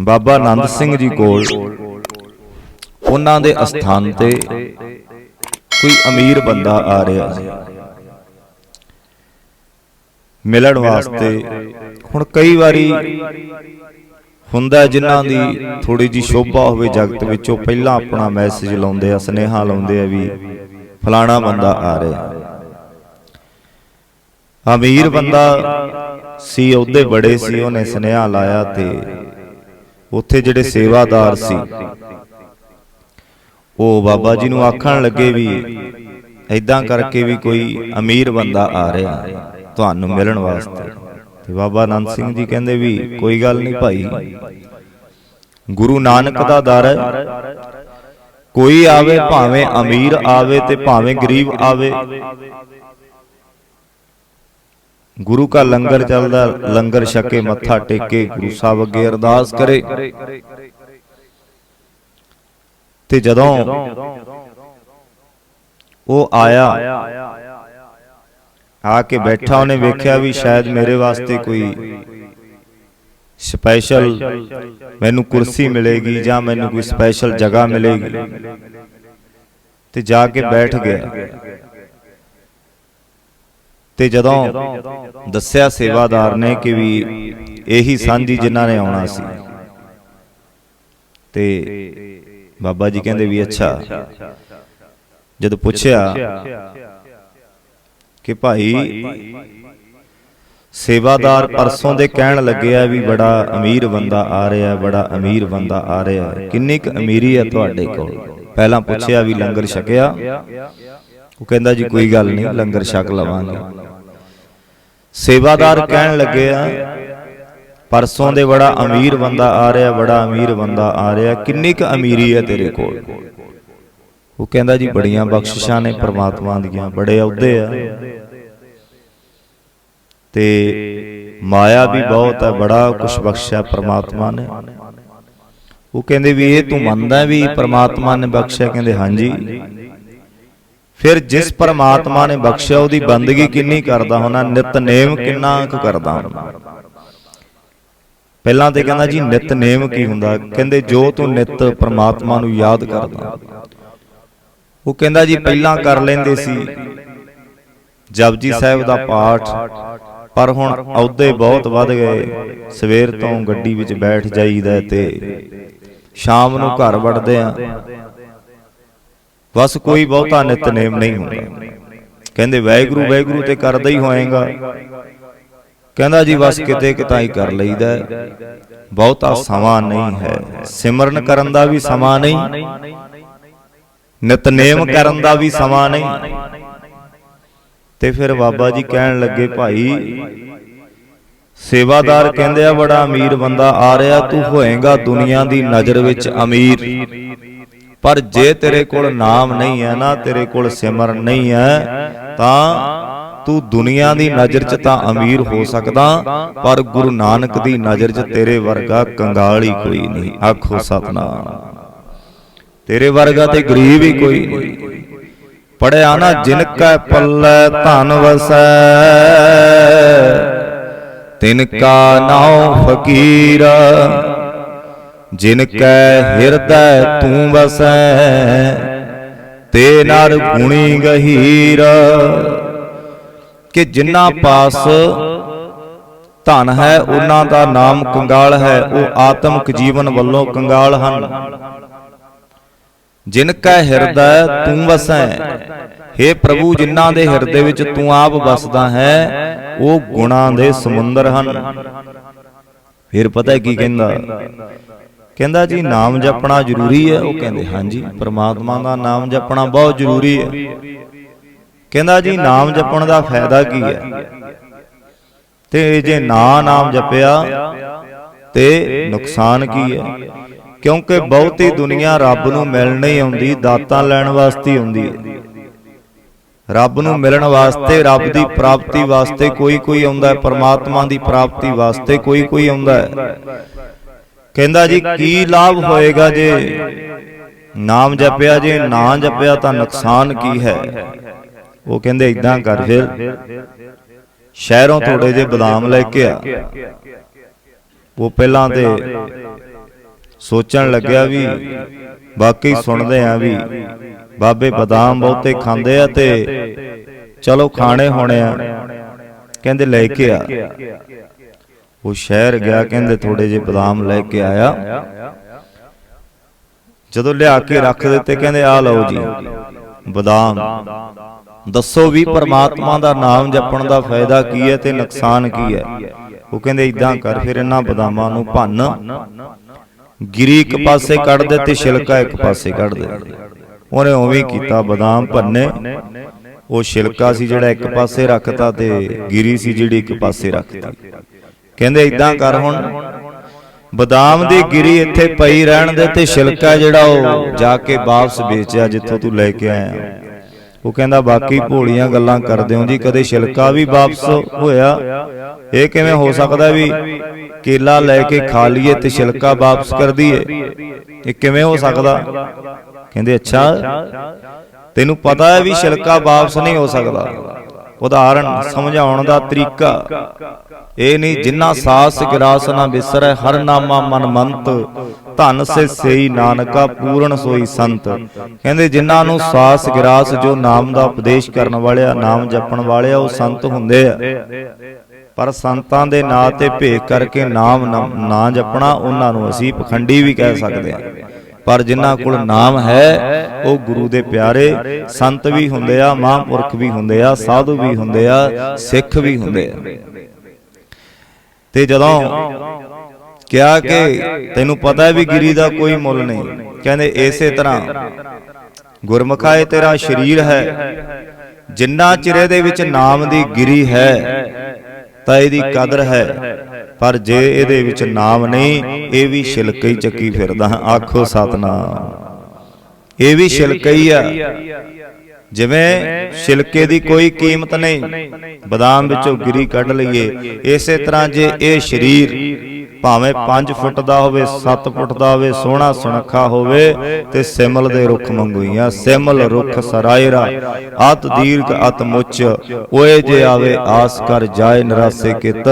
ਬਾਬਾ ਆਨੰਦ ਸਿੰਘ ਜੀ ਕੋਲ ਉਹਨਾਂ ਦੇ ਅਸਥਾਨ ਤੇ ਕੋਈ ਅਮੀਰ ਬੰਦਾ ਆ ਰਿਹਾ ਸੀ। ਮਿਲਣ ਵਾਸਤੇ ਹੁਣ ਕਈ ਵਾਰੀ ਹੁੰਦਾ ਜਿਨ੍ਹਾਂ ਦੀ ਥੋੜੀ ਜੀ ਸ਼ੋਭਾ ਹੋਵੇ ਜਗਤ ਵਿੱਚ ਉਹ ਪਹਿਲਾਂ ਆਪਣਾ ਮੈਸੇਜ ਲਾਉਂਦੇ ਆ ਸਨੇਹਾ ਲਾਉਂਦੇ ਆ ਵੀ ਫਲਾਣਾ ਬੰਦਾ ਆ ਰਿਹਾ। ਅਮੀਰ ਬੰਦਾ ਸੀ, ਉਹਦੇ ਬੜੇ ਸੀ, ਉਹਨੇ ਸੁਨੇਹਾ ਲਾਇਆ ਤੇ ਉੱਥੇ ਜਿਹੜੇ ਸੇਵਾਦਾਰ ਸੀ, ਉਹ ਬਾਬਾ ਜੀ ਨੂੰ ਆਖਣ ਲੱਗੇ ਵੀ ਐਦਾਂ ਕਰਕੇ ਵੀ ਕੋਈ ਅਮੀਰ ਬੰਦਾ ਆ ਰਿਹਾ ਤੁਹਾਨੂੰ ਮਿਲਣ ਵਾਸਤੇ। ਤੇ ਬਾਬਾ ਆਨੰਦ ਸਿੰਘ ਜੀ ਕਹਿੰਦੇ ਵੀ ਕੋਈ ਗੱਲ ਨਹੀਂ ਭਾਈ। ਗੁਰੂ ਨਾਨਕ ਦਾ ਦਰ ਹੈ। ਕੋਈ ਆਵੇ ਭਾਵੇਂ ਅਮੀਰ ਆਵੇ ਤੇ ਭਾਵੇਂ ਗਰੀਬ ਆਵੇ। ਗੁਰੂ ਕਾ ਲੰਗਰ ਚੱਲਦਾ ਲੰਗਰ ਛਕੇ ਮੱਥਾ ਟੇਕੇ ਗੁਰੂ ਸਾਹਿਬ ਅੱਗੇ ਅਰਦਾਸ ਕਰੇ। ਤੇ ਜਦੋਂ ਉਹ ਆਇਆ ਆ ਕੇ ਬੈਠਾ ਉਹਨੇ ਵੇਖਿਆ ਵੀ ਸ਼ਾਇਦ ਮੇਰੇ ਵਾਸਤੇ ਕੋਈ ਸਪੈਸ਼ਲ ਮੈਨੂੰ ਕੁਰਸੀ ਮਿਲੇਗੀ ਜਾਂ ਮੈਨੂੰ ਕੋਈ ਸਪੈਸ਼ਲ ਜਗ੍ਹਾ ਮਿਲੇਗੀ। ਤੇ ਜਾ ਕੇ ਬੈਠ ਗਿਆ। ਤੇ ਜਦੋਂ ਦੱਸਿਆ ਸੇਵਾਦਾਰ ਨੇ ਕਿ ਵੀ ਇਹੀ ਸਾਂਝੀ ਜਿਨ੍ਹਾਂ ਨੇ ਆਉਣਾ ਸੀ। ਤੇ ਬਾਬਾ ਜੀ ਕਹਿੰਦੇ ਵੀ ਅੱਛਾ। ਜਦ ਪੁੱਛਿਆ ਕਿ ਭਾਈ ਸੇਵਾਦਾਰ ਪਰਸੋਂ ਦੇ ਕਹਿਣ ਲੱਗਿਆ ਵੀ ਬੜਾ ਅਮੀਰ ਬੰਦਾ ਆ ਰਿਹਾ ਬੜਾ ਅਮੀਰ ਬੰਦਾ ਆ ਰਿਹਾ। ਕਿੰਨੀ ਕੁ ਅਮੀਰੀ ਹੈ ਤੁਹਾਡੇ ਕੋਲ? ਪਹਿਲਾਂ ਪੁੱਛਿਆ ਵੀ ਲੰਗਰ ਛਕਿਆ। ਉਹ ਕਹਿੰਦਾ ਜੀ ਕੋਈ ਗੱਲ ਨਹੀਂ ਲੰਗਰ ਛਕ ਲਵਾਂਗੇ। ਸੇਵਾਦਾਰ ਕਹਿਣ ਲੱਗਿਆ ਪਰਸੋਂ ਦੇ ਬੜਾ ਅਮੀਰ ਬੰਦਾ ਆ ਰਿਹਾ ਬੜਾ ਅਮੀਰ ਬੰਦਾ ਆ ਰਿਹਾ ਕਿੰਨੀ ਕੁ ਅਮੀਰੀ ਹੈ ਤੇਰੇ ਕੋਲ? ਉਹ ਕਹਿੰਦਾ ਜੀ ਬੜੀਆਂ ਬਖਸ਼ਿਸ਼ਾਂ ਨੇ ਪ੍ਰਮਾਤਮਾ ਦੀਆਂ ਬੜੇ ਅਹੁਦੇ ਆ। ਤੇ ਮਾਇਆ ਵੀ ਬਹੁਤ ਹੈ ਬੜਾ ਕੁਝ ਬਖਸ਼ਿਆ ਪ੍ਰਮਾਤਮਾ ਨੇ। ਉਹ ਕਹਿੰਦੇ ਵੀ ਇਹ ਤੂੰ ਮੰਨਦਾ ਵੀ ਪ੍ਰਮਾਤਮਾ ਨੇ ਬਖਸ਼ਿਆ? ਕਹਿੰਦੇ ਹਾਂਜੀ। ਫਿਰ ਜਿਸ ਪ੍ਰਮਾਤਮਾ ਨੇ ਬਖਸ਼ਿਆ ਉਹਦੀ ਬੰਦਗੀ ਕਿੰਨੀ ਕਰਦਾ ਹੋਣਾ ਨਿਤਨੇਮ ਕਿੰਨਾ ਕੁ ਕਰਦਾ ਹੋਣਾ। ਪਹਿਲਾਂ ਤੇ ਕਹਿੰਦਾ ਜੀ ਨਿਤਨੇਮ ਕੀ ਹੁੰਦਾ? ਕਹਿੰਦੇ ਜੋ ਤੂੰ ਨਿਤ ਪ੍ਰਮਾਤਮਾ ਨੂੰ ਯਾਦ ਕਰਦਾ। ਉਹ ਕਹਿੰਦਾ ਜੀ ਪਹਿਲਾਂ ਕਰ ਲੈਂਦੇ ਸੀ। ਜਪਜੀ ਸਾਹਿਬ ਦਾ ਪਾਠ। ਪਰ ਹੁਣ ਅਹੁਦੇ ਬਹੁਤ ਵੱਧ ਗਏ। ਸਵੇਰ ਤੋਂ ਗੱਡੀ ਵਿੱਚ ਬੈਠ ਜਾਈਦਾ ਤੇ ਸ਼ਾਮ ਨੂੰ ਘਰ ਵੜਦੇ ਆ ਬਸ ਕੋਈ ਬਹੁਤਾ ਨਿਤਨੇਮ ਨਹੀਂ ਹੁੰਦਾ। ਕਹਿੰਦੇ ਵੈਗੁਰੂ ਵੈਗੁਰੂ ਤੇ ਕਰਦਾ ਹੀ ਹੋਏਗਾ। ਕਹਿੰਦਾ ਜੀ ਬਸ ਕਿਤੇ ਕਿਤਾਈ ਕਰ ਲਈਦਾ। ਬਹੁਤਾ ਸਮਾਂ ਨਹੀਂ ਹੈ। ਸਿਮਰਨ ਕਰਨ ਦਾ ਵੀ ਸਮਾਂ ਨਹੀਂ। ਨਿਤਨੇਮ ਕਰਨ ਦਾ ਵੀ ਸਮਾਂ ਨਹੀਂ। ਤੇ ਫਿਰ ਬਾਬਾ ਜੀ ਕਹਿਣ ਲੱਗੇ ਭਾਈ ਸੇਵਾਦਾਰ ਕਹਿੰਦੇ ਆ ਬੜਾ ਅਮੀਰ ਬੰਦਾ ਆ ਰਿਹਾ ਤੂੰ ਹੋਏਗਾ ਦੁਨੀਆ ਦੀ ਨਜ਼ਰ ਵਿੱਚ ਅਮੀਰ। ਪਰ ਜੇ ਤੇਰੇ ਕੋਲ ਨਾਮ ਨਹੀਂ ਹੈ ਨਾ ਤੇਰੇ ਕੋਲ ਸਿਮਰਨ ਨਹੀਂ ਹੈ ਤਾਂ ਤੂੰ ਦੁਨੀਆ ਦੀ ਨਜ਼ਰ 'ਚ ਤਾਂ ਅਮੀਰ ਹੋ ਸਕਦਾ ਪਰ ਗੁਰੂ ਨਾਨਕ ਦੀ ਨਜ਼ਰ 'ਚ ਤੇਰੇ ਵਰਗਾ ਕੰਗਾਲ ਹੀ ਕੋਈ ਨਹੀਂ ਆਖੋ ਸਤਨਾਮ। ਤੇਰੇ ਵਰਗਾ ਤੇ ਗਰੀਬ ਹੀ ਕੋਈ ਨਹੀਂ। ਪੜਿਆ ਨਾ ਜਿਨ ਕੈ ਪੱਲੇ ਧਨ ਵਸੈ ਤਿਨ ਕਾ ਨਾਉ ਫਕੀਰ। ਜਿਨ ਕੈ ਹਿਰਦੈ ਤੂੰ ਵਸੈ ਤੇ ਨਰ ਗੁਣੀ ਗਹੀਰ। ਕਿ ਜਿਨ੍ਹਾਂ ਪਾਸ ਧਨ ਹੈ ਉਹਨਾਂ ਦਾ ਨਾਮ ਕੰਗਾਲ ਹੈ ਉਹ ਆਤਮਿਕ ਜੀਵਨ ਵੱਲੋਂ ਕੰਗਾਲ ਹਨ। ਜਿਨ ਕੈ ਹਿਰਦੈ ਤੂੰ ਵਸੈ। हे ਪ੍ਰਭੂ ਜਿਨ੍ਹਾਂ ਦੇ ਹਿਰਦੇ ਵਿੱਚ ਤੂੰ ਆਪ ਵਸਦਾ ਹੈ ਉਹ ਗੁਣਾਂ ਦੇ ਸਮੁੰਦਰ ਹਨ। ਫਿਰ ਪਤਾ ਕੀ ਕਹਿੰਦਾ? ਕਹਿੰਦਾ ਜੀ ਨਾਮ ਜਪਣਾ ਜ਼ਰੂਰੀ ਹੈ। ਉਹ ਕਹਿੰਦੇ ਹਾਂਜੀ ਪ੍ਰਮਾਤਮਾ ਦਾ ਨਾਮ ਜਪਣਾ ਬਹੁਤ ਜ਼ਰੂਰੀ ਹੈ। ਕਹਿੰਦਾ ਜੀ ਨਾਮ ਜਪਣ ਦਾ ਫਾਇਦਾ ਕੀ ਹੈ? ਤੇ ਜੇ ਨਾ ਨਾਮ ਜਪਿਆ ਤੇ ਨੁਕਸਾਨ ਕੀ ਹੈ? ਕਿਉਂਕਿ ਬਹੁਤੀ ਦੁਨੀਆ ਰੱਬ ਨੂੰ ਮਿਲਣ ਨਹੀਂ ਆਉਂਦੀ ਦਾਤਾਂ ਲੈਣ ਵਾਸਤੇ ਆਉਂਦੀ ਹੈ। ਰੱਬ ਨੂੰ ਮਿਲਣ ਵਾਸਤੇ ਰੱਬ ਦੀ ਪ੍ਰਾਪਤੀ ਵਾਸਤੇ ਕੋਈ ਕੋਈ ਆਉਂਦਾ ਹੈ ਪਰਮਾਤਮਾ ਦੀ ਪ੍ਰਾਪਤੀ ਵਾਸਤੇ ਕੋਈ ਕੋਈ ਆਉਂਦਾ ਹੈ। ਕਹਿੰਦਾ ਜੀ ਕੀ ਲਾਭ ਹੋਏਗਾ ਜੇ ਨਾਮ ਜਪਿਆ ਜੇ ਨਾ ਜਪਿਆ ਤਾਂ ਨੁਕਸਾਨ ਕੀ ਹੈ? ਉਹ ਕਹਿੰਦੇ ਇਦਾਂ ਕਰ ਫਿਰ ਸ਼ਹਿਰੋਂ ਥੋੜੇ ਜਿਹੇ ਬਦਾਮ ਲੈ ਕੇ ਆ। ਉਹ ਪਹਿਲਾਂ ਤੇ ਸੋਚਣ ਲੱਗਿਆ ਵੀ ਵਾਕਈ ਸੁਣਦੇ ਆ ਵੀ ਬਾਬੇ ਬਦਾਮ ਬਹੁਤੇ ਖਾਂਦੇ ਆ ਤੇ ਚਲੋ ਖਾਣੇ ਹੋਣੇ ਆ। ਕਹਿੰਦੇ ਲੈ ਕੇ ਆ। ਉਹ ਸ਼ਹਿਰ ਗਿਆ ਕਹਿੰਦੇ ਥੋੜੇ ਜਿਹੇ ਬਦਾਮ ਲੈ ਕੇ ਆਇਆ। ਜਦੋਂ ਲਿਆ ਕੇ ਰੱਖ ਦਿੱਤੇ ਕਹਿੰਦੇ ਆ ਲਓ ਜੀ ਬਦਾਮ। ਦੱਸੋ ਵੀ ਪਰਮਾਤਮਾ ਦਾ ਨਾਮ ਜਪਣ ਦਾ ਫਾਇਦਾ ਕੀ ਹੈ ਤੇ ਨੁਕਸਾਨ ਕੀ ਹੈ? ਉਹ ਕਹਿੰਦੇ ਇਦਾਂ ਕਰ ਫਿਰ ਇਹਨਾਂ ਬਦਾਮਾਂ ਨੂੰ ਭੰਨ। ਗਿਰੀ ਇੱਕ ਪਾਸੇ ਕੱਢ ਦੇ ਤੇ ਛਿਲਕਾ ਇੱਕ ਪਾਸੇ ਕੱਢ ਦੇ। ਉਹਨੇ ਉਵੇਂ ਕੀਤਾ ਬਦਾਮ ਭੰਨੇ। ਉਹ ਛਿਲਕਾ ਸੀ ਜਿਹੜਾ ਇੱਕ ਪਾਸੇ ਰੱਖਤਾ ਤੇ ਗਿਰੀ ਸੀ ਜਿਹੜੀ ਇੱਕ ਪਾਸੇ ਰੱਖਤੀ। ਕਹਿੰਦੇ ਇਦਾਂ ਕਰ ਹੁਣ। ਬਦਾਮ ਦੀ ਗਿਰੀ ਇੱਥੇ ਪਈ ਰਹਿਣ ਦੇ ਤੇ ਛਿਲਕਾ ਜਿਹੜਾ ਉਹ ਜਾ ਕੇ ਵਾਪਸ ਵੇਚਿਆ ਜਿੱਥੋਂ ਤੂੰ ਲੈ ਕੇ ਆਇਆ। ਉਹ ਕਹਿੰਦਾ ਬਾਕੀ ਭੋਲੀਆਂ ਗੱਲਾਂ ਕਰਦੇ ਹੋ ਜੀ ਕਦੇ ਛਿਲਕਾ ਵੀ ਵਾਪਸ ਹੋਇਆ। ਇਹ ਕਿਵੇਂ ਹੋ ਸਕਦਾ ਵੀ ਕੇਲਾ ਲੈ ਕੇ ਖਾ ਲਈਏ ਤੇ ਛਿਲਕਾ ਵਾਪਸ ਕਰ ਦਈਏ। ਇਹ ਕਿਵੇਂ ਹੋ ਸਕਦਾ? ਕਹਿੰਦੇ ਅੱਛਾ ਤੈਨੂੰ ਪਤਾ ਹੈ ਵੀ ਛਿਲਕਾ ਵਾਪਸ ਨਹੀਂ ਹੋ ਸਕਦਾ। ਉਦਾਹਰਣ ਸਮਝਾਉਣ ਦਾ ਤਰੀਕਾ। ਇਹ ਨਹੀਂ ਜਿਨ੍ਹਾਂ ਸਾਸ ਗਿਰਾਸ ਨਾ ਬਿਸਰੈ ਹਰ ਨਾਮਾ ਮਨ ਮੰਤ ਧਨ ਸੇ ਸਈ ਨਾਨਕਾ ਪੂਰਨ ਸੋਈ ਸੰਤ। ਕਹਿੰਦੇ ਜਿਨ੍ਹਾਂ ਨੂੰ ਸਾਸ ਗਿਰਾਸ ਜੋ ਨਾਮ ਦਾ ਉਪਦੇਸ਼ ਕਰਨ ਵਾਲਿਆ ਨਾਮ ਜਪਣ ਵਾਲਿਆ ਉਹ ਸੰਤ ਹੁੰਦੇ ਆ। ਪਰ ਸੰਤਾਂ ਦੇ ਨਾਂ ਤੇ ਭੇਖ ਕਰਕੇ ਨਾਮ ਨਾ- ਜਪਣਾ ਉਹਨਾਂ ਨੂੰ ਅਸੀਂ ਪਖੰਡੀ ਵੀ ਕਹਿ ਸਕਦੇ ਹਾਂ ਪਰ ਜਿਨ੍ਹਾਂ ਕੋਲ ਨਾਮ ਹੈ ਉਹ ਗੁਰੂ ਦੇ ਪਿਆਰੇ ਸੰਤ ਵੀ ਹੁੰਦੇ ਆ ਮਹਾਂਪੁਰਖ ਵੀ ਹੁੰਦੇ ਆ ਸਾਧੂ ਵੀ ਹੁੰਦੇ ਆ ਸਿੱਖ ਵੀ ਹੁੰਦੇ ਆ। ਤੇ ਜਦੋਂ ਕਿਹਾ ਕਿ ਤੈਨੂੰ ਪਤਾ ਹੈ ਵੀ ਗਿਰੀ ਦਾ ਕੋਈ ਮੁੱਲ ਨਹੀਂ। ਕਹਿੰਦੇ ਇਸੇ ਤਰ੍ਹਾਂ। ਗੁਰਮੁਖਾ ਇਹ ਤੇਰਾ ਸਰੀਰ ਹੈ। ਜਿੰਨਾ ਚਿਰੇ ਦੇ ਵਿੱਚ ਨਾਮ ਦੀ ਗਿਰੀ ਹੈ ਤਾਂ ਇਹਦੀ ਕਦਰ ਹੈ। ਪਰ ਜੇ ਇਹਦੇ ਵਿੱਚ ਨਾਮ ਨਹੀਂ ਇਹ ਵੀ ਛਿਲਕੇ ਹੀ ਚੱਕੀ ਫਿਰਦਾ। ਆਖੋ ਸਤਨਾਮ। ਇਹ ਵੀ ਛਿਲਕੇ ਹੀ ਆ। ਜਿਵੇਂ ਛਿਲਕੇ ਦੀ ਕੋਈ ਕੀਮਤ ਨਹੀਂ ਬਦਾਮ ਵਿੱਚੋਂ ਗਿਰੀ ਕੱਢ ਲਈਏ ਇਸੇ ਤਰ੍ਹਾਂ ਜੇ ਇਹ ਸਰੀਰ ਭਾਵੇਂ 5 ਫੁੱਟ ਦਾ ਹੋਵੇ 7 ਫੁੱਟ ਦਾ ਹੋਵੇ ਸੋਹਣਾ ਸੁਨੱਖਾ ਹੋਵੇ ਤੇ ਸਿਮਲ ਦੇ ਰੁੱਖ ਮੰਗੂਈਆਂ ਸਿਮਲ ਰੁੱਖ ਸਰਾਇਰਾ ਅਤ ਦੀਰਘ ਅਤ ਮੁੱਚ ਓਏ ਜੇ ਆਵੇ ਆਸ ਕਰ ਜਾਏ ਨਰਾਸੇ ਕਿਤ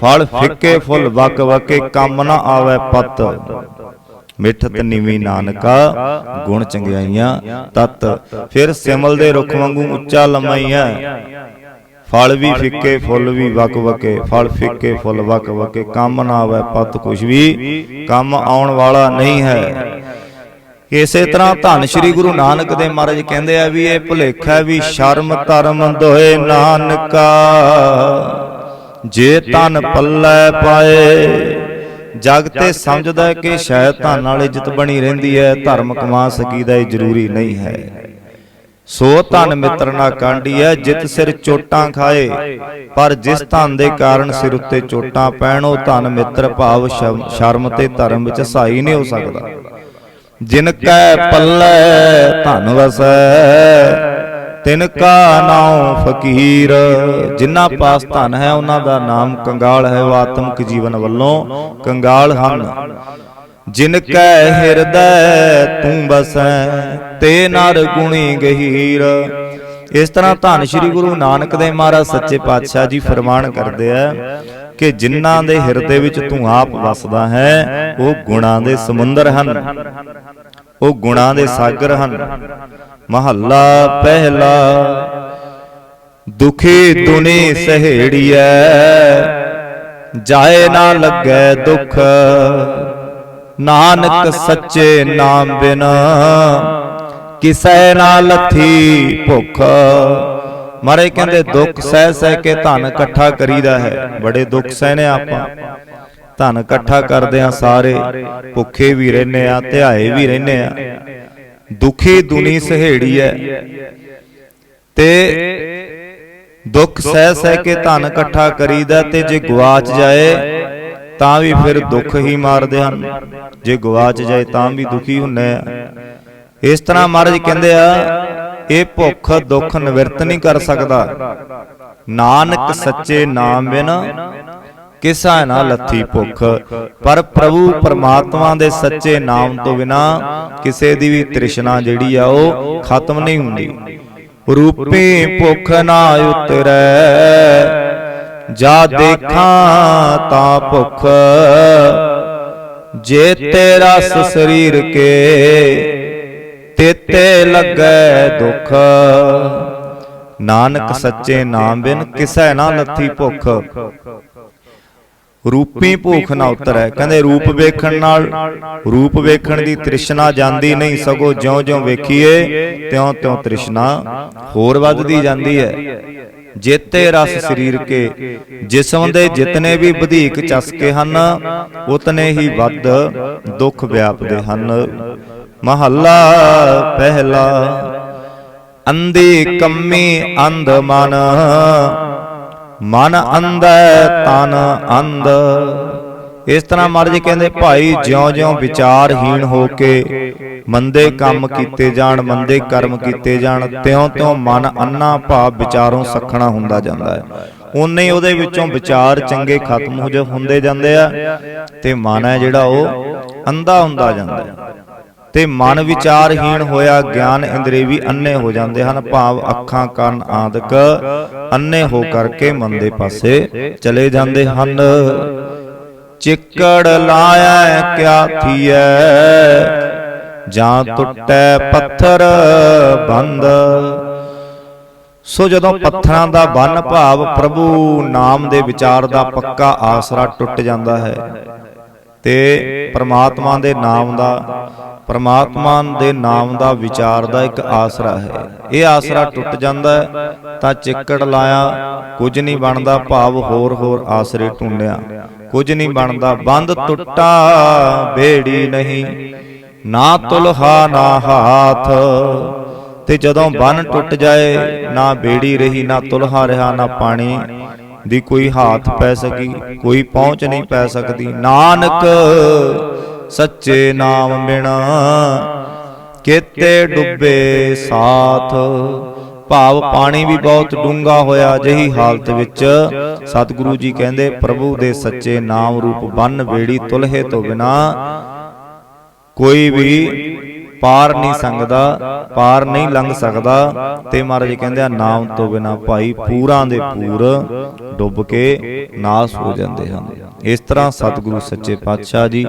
ਫਲ ਫਿੱਕੇ ਫੁੱਲ ਵਕ ਵਕੇ ਕੰਮ ਨਾ ਆਵੇ ਪਤ। ਮਿੱਠਤ ਨੀਵੀਂ ਨਾਨਕਾ ਗੁਣ ਚੰਗਿਆਈਆਂ ਤਤ। ਫਿਰ ਸਿਮਲ ਦੇ ਰੁੱਖ ਵਾਂਗੂ ਉੱਚਾ ਲੰਮਾਈਆਂ। ਫਲ ਵੀ ਫਿੱਕੇ ਫੁੱਲ ਵੀ ਵਕ ਵਕੇ। ਫਲ ਫਿੱਕੇ ਫੁੱਲ ਵਕ ਵਕੇ। ਕੰਮ ਨਾ ਆਵੇ ਪਤ ਕੁਛ ਵੀ ਕੰਮ ਆਉਣ ਵਾਲਾ ਨਹੀਂ ਹੈ। ਇਸੇ ਤਰ੍ਹਾਂ ਧੰਨ ਸ਼੍ਰੀ ਗੁਰੂ ਨਾਨਕ ਦੇ ਮਹਾਰਾਜ ਕਹਿੰਦੇ ਆ ਵੀ ਇਹ ਭੁਲੇਖਾ ਵੀ ਸ਼ਰਮ ਧਰਮ ਦੋਏ ਨਾਨਕਾ। ਜੇ ਤਨ ਪੱਲੇ ਪਾਏ ਜਗ ਤੇ ਸਮਝਦਾ ਹੈ ਕਿ ਸ਼ਾਇਦ ਧਨ ਨਾਲ ਇੱਜ਼ਤ ਬਣੀ ਰਹਿੰਦੀ ਹੈ ਧਰਮ ਕਮਾ ਸਕੀਦਾ ਇਹ ਜ਼ਰੂਰੀ ਨਹੀਂ ਹੈ। ਸੋ ਧਨ ਮਿੱਤਰ ਨਾ ਕਾਂਢੀ ਹੈ ਜਿਤ ਸਿਰ ਚੋਟਾਂ ਖਾਏ। ਪਰ ਜਿਸ ਧਨ ਦੇ ਕਾਰਨ ਸਿਰ ਉੱਤੇ ਚੋਟਾਂ ਪੈਣ ਉਹ ਧਨ ਮਿੱਤਰ ਭਾਵ ਸ਼ਰਮ ਤੇ ਧਰਮ ਵਿੱਚ ਸਹਾਈ ਨਹੀਂ ਹੋ ਸਕਦਾ। ਜਿਨ ਕੈ ਪੱਲੇ ਧਨ ਵਸੈ ਤਿਨ ਕਾ ਨਾਮ ਫਕੀਰ। ਜਿਨ੍ਹਾਂ ਪਾਸ ਧਨ ਹੈ, ਉਹਨਾਂ ਦਾ ਨਾਮ ਕੰਗਾਲ ਹੈ। ਉਹ ਆਤਮਿਕ ਜੀਵਨ ਵੱਲੋਂ ਕੰਗਾਲ ਹਨ। ਜਿਨ ਕੈ ਹਿਰਦੈ, ਤੂੰ ਬਸੈ, ਤੇ ਨਰ ਗੁਣੀ ਗਹੀਰ। ਇਸ ਤਰ੍ਹਾਂ ਧੰਨ ਸ਼੍ਰੀ ਗੁਰੂ ਨਾਨਕ ਦੇਵ ਮਹਾਰਾਜ ਸੱਚੇ ਪਾਤਸ਼ਾਹ ਜੀ ਫਰਮਾਨ ਕਰਦੇ ਆ ਕਿ ਜਿਨ੍ਹਾਂ ਦੇ ਹਿਰਦੇ ਵਿੱਚ ਤੂੰ ਆਪ ਵਸਦਾ ਹੈ, ਉਹ ਗੁਣਾਂ ਦੇ ਸਮੁੰਦਰ ਹਨ। ਉਹ ਗੁਣਾਂ ਦੇ ਸਾਗਰ ਹਨ। ਮਹੱਲਾ ਪਹਿਲਾ। ਦੁਖੀ ਦੁਨੀ ਸਹੇੜੀਐ, ਜਾਏ ਨਾ ਲੱਗੈ ਦੁਖ। ਨਾਨਕ ਸੱਚੇ ਨਾਮ ਬਿਨ ਕਿਸੈ ਨਾ ਲੱਥੀ ਭੁੱਖ। ਮਾਰੇ ਕਹਿੰਦੇ ਦੁੱਖ ਸਹਿ ਸਹਿ ਕੇ ਧਨ ਇਕੱਠਾ ਕਰੀਦਾ ਹੈ, ਬੜੇ ਦੁੱਖ ਸਹਿਨੇ ਆਪਾਂ। ਧਨ ਇਕੱਠਾ ਕਰਦੇ ਆ ਸਾਰੇ, ਭੁੱਖੇ ਵੀ ਰਹਿੰਦੇ ਆ ਧਿਆਏ ਵੀ ਰਹਿੰਦੇ ਆ ਦੁਖੀ ਦੁਨੀ ਸਹੇੜੀ ਹੈ ਤੇ ਦੁੱਖ ਸਹਿ ਸਹਿ ਕੇ ਧਨ ਇਕੱਠਾ ਕਰੀਦਾ ਤੇ ਜੇ ਗਵਾਚ ਜਾਏ, ਤਾਂ ਵੀ ਫਿਰ ਦੁੱਖ ਹੀ ਮਾਰਦੇ ਹਨ। ਜੇ ਗਵਾਚ ਜਾਏ, ਤਾਂ ਵੀ ਦੁਖੀ ਹੁੰਨੇ ਆ। ਇਸ ਤਰ੍ਹਾਂ ਮਹਾਰਾਜ ਕਹਿੰਦੇ ਆ, ਇਹ ਭੁੱਖ ਦੁੱਖ ਨਿਵਰਤ ਨਹੀਂ ਕਰ ਸਕਦਾ। ਨਾਨਕ ਸੱਚੇ ਨਾਮ ਬਿਨ ਕਿਸਾ ਨਾ ਲੱਥੀ ਭੁੱਖ? ਪਰ ਪ੍ਰਭੂ ਪਰਮਾਤਮਾ ਦੇ ਸੱਚੇ ਨਾਮ ਤੋਂ ਬਿਨਾ ਕਿਸੇ ਦੀ ਵੀ ਤ੍ਰਿਸ਼ਨਾ ਜਿਹੜੀ ਆ ਉਹ ਖਤਮ ਨਹੀਂ ਹੁੰਦੀ। ਰੂਪੀ ਭੁੱਖ ਨਾ ਉਤਰੈ। ਜਾ ਦੇਖਾਂ ਤਾਂ ਭੁਖ। ਜੇ ਤੇ ਰਸ ਸਰੀਰ ਕੇ ਤੇਤੇ ਲੱਗੈ ਦੁਖ। ਨਾਨਕ ਸੱਚੇ ਨਾਮ ਬਿਨ ਕਿਸੈ ਨਾ ਲੱਥੀ ਭੁਖ। ਰੂਪੀ ਭੁੱਖ ਨਾ ਉਤਰੈ। ਕਹਿੰਦੇ ਰੂਪ ਵੇਖਣ ਨਾਲ ਰੂਪ ਵੇਖਣ ਦੀ ਤ੍ਰਿਸ਼ਨਾ ਜਾਂਦੀ ਨਹੀਂ ਸਗੋਂ ਜਿਉਂ-ਜਿਉਂ ਵੇਖੀਏ ਤਿਉਂ-ਤਿਉਂ ਤ੍ਰਿਸ਼ਨਾ ਹੋਰ ਵੱਧਦੀ ਜਾਂਦੀ ਹੈ। ਜੇਤੇ ਰਸ ਸਰੀਰ ਕੇ ਜਿਸਮ ਦੇ ਜਿਤਨੇ ਵੀ ਵਧੇਕ ਚਸਕੇ ਹਨ ਉਤਨੇ ਹੀ ਵੱਧ ਦੁੱਖ ਵਿਆਪਦੇ ਹਨ। ਮਹੱਲਾ ਪਹਿਲਾ ਅੰਧੀ ਕੰਮੀ ਅੰਧ ਮਨ। ਮਨ ਅੰਧੈ ਤਨ ਅੰਧ। ਇਸ ਤਰ੍ਹਾਂ ਮਹਾਰਾਜ ਕਹਿੰਦੇ, ਭਾਈ, ਜਿਉਂ-ਜਿਉਂ ਵਿਚਾਰਹੀਣ ਹੋ ਕੇ ਮੰਦੇ ਕੰਮ ਕੀਤੇ ਜਾਣ, ਮੰਦੇ ਕਰਮ ਕੀਤੇ ਜਾਣ, ਤਿਉਂ-ਤਿਉਂ ਮਨ ਅੰਨਾ ਭਾਵ ਵਿਚਾਰੋਂ ਸਖਣਾ ਹੁੰਦਾ ਜਾਂਦਾ ਹੈ। ਉਨੇ ਉਹਦੇ ਵਿੱਚੋਂ ਵਿਚਾਰ ਚੰਗੇ ਖਤਮ ਹੋ ਜਾ, ਹੁੰਦੇ ਜਾਂਦੇ ਆ ਤੇ ਮਨ ਹੈ ਜਿਹੜਾ ਉਹ ਅੰਧਾ ਹੁੰਦਾ ਜਾਂਦਾ ਹੈ। ਤੇ ਮਨ ਵਿਚਾਰਹੀਣ ਹੋਇਆ ਗਿਆਨ ਇੰਦਰੀ ਵੀ ਅੰਨੇ ਹੋ ਜਾਂਦੇ ਹਨ ਭਾਵ ਅੱਖਾਂ ਕੰਨ ਆਦਿਕ ਅੰਨੇ ਹੋ ਕਰਕੇ ਮਨ ਦੇ ਪਾਸੇ ਚਲੇ ਜਾਂਦੇ ਹਨ। ਚਿੱਕੜ ਲਾਇਆ ਕਿਆ ਥੀਐ? ਜਾਂ ਟੁੱਟੈ ਪੱਥਰ ਬੰਦ? ਸੋ ਜਦੋਂ ਪੱਥਰਾਂ ਦਾ ਬੰਨ ਭਾਵ ਪ੍ਰਭੂ ਨਾਮ ਦੇ ਵਿਚਾਰ ਦਾ ਪੱਕਾ ਆਸਰਾ ਟੁੱਟ ਜਾਂਦਾ ਹੈ। ਤੇ ਪ੍ਰਮਾਤਮਾ ਦੇ ਨਾਮ ਦਾ ਪ੍ਰਮਾਤਮਾ ਦੇ ਨਾਮ ਦਾ ਵਿਚਾਰ ਦਾ ਇੱਕ ਆਸਰਾ ਹੈ। ਇਹ ਆਸਰਾ ਟੁੱਟ ਜਾਂਦਾ ਹੈ ਤਾਂ ਚਿੱਕੜ ਲਾਇਆ ਕੁਝ ਨਹੀਂ ਬਣਦਾ ਭਾਵ ਹੋਰ ਹੋਰ ਆਸਰੇ ਟੁੰਡਿਆ। ਕੁਝ ਨਹੀਂ ਬਣਦਾ ਬੰਦ ਟੁੱਟਾ ਬੇੜੀ ਨਹੀਂ। ਨਾ ਤੁਲਹਾ ਨਾ ਹਾਥ। ਤੇ ਜਦੋਂ ਬੰਨ ਟੁੱਟ ਜਾਏ ਨਾ ਬੇੜੀ ਰਹੀ ਨਾ ਤੁਲਹਾ ਰਿਹਾ ਨਾ ਪਾਣੀ ਦੀ ਕੋਈ ਹੱਥ ਪੈ ਸਕੀ ਕੋਈ ਪਹੁੰਚ ਨਹੀਂ ਪੈ ਸਕਦੀ। ਨਾਨਕ ਸੱਚੇ ਨਾਮ ਬਿਨਾ ਕਿਤੇ ਡੁੱਬੇ ਸਾਥ। ਭਾਵ ਪਾਣੀ ਵੀ ਬਹੁਤ ਡੂੰਘਾ ਹੋਇਆ ਜਹੀ ਹਾਲਤ ਵਿੱਚ ਸਤਿਗੁਰੂ ਜੀ ਕਹਿੰਦੇ ਪ੍ਰਭੂ ਦੇ ਸੱਚੇ ਨਾਮ ਰੂਪ ਬੰਨ ਵੇੜੀ ਤੁਲਹੇ ਤੋਂ ਬਿਨਾ ਕੋਈ ਵੀ ਪਾਰ ਨਹੀਂ ਸੰਗਦਾ ਪਾਰ ਨਹੀਂ ਲੰਘ ਸਕਦਾ। ਤੇ ਮਹਾਰਾਜ ਕਹਿੰਦੇ ਆ ਨਾਮ ਤੋਂ ਬਿਨਾ ਭਾਈ ਪੂਰਾਂ ਦੇ ਪੂਰ ਡੁੱਬ ਕੇ ਨਾਸ ਹੋ ਜਾਂਦੇ ਹਨ। ਇਸ ਤਰ੍ਹਾਂ ਸਤਿਗੁਰੂ ਸੱਚੇ ਪਾਤਸ਼ਾਹ ਜੀ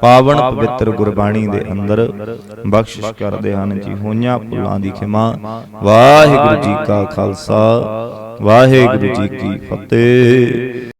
ਪਾਵਨ ਪਵਿੱਤਰ ਗੁਰਬਾਣੀ ਦੇ ਅੰਦਰ ਬਖਸ਼ਿਸ਼ ਕਰਦੇ ਹਨ ਜੀ। ਹੋਈਆਂ ਭੁੱਲਾਂ ਦੀ ਖਿਮਾ। ਵਾਹਿਗੁਰੂ ਜੀ ਕਾ ਖਾਲਸਾ। ਵਾਹਿਗੁਰੂ ਜੀ ਕੀ ਫਤਿਹ।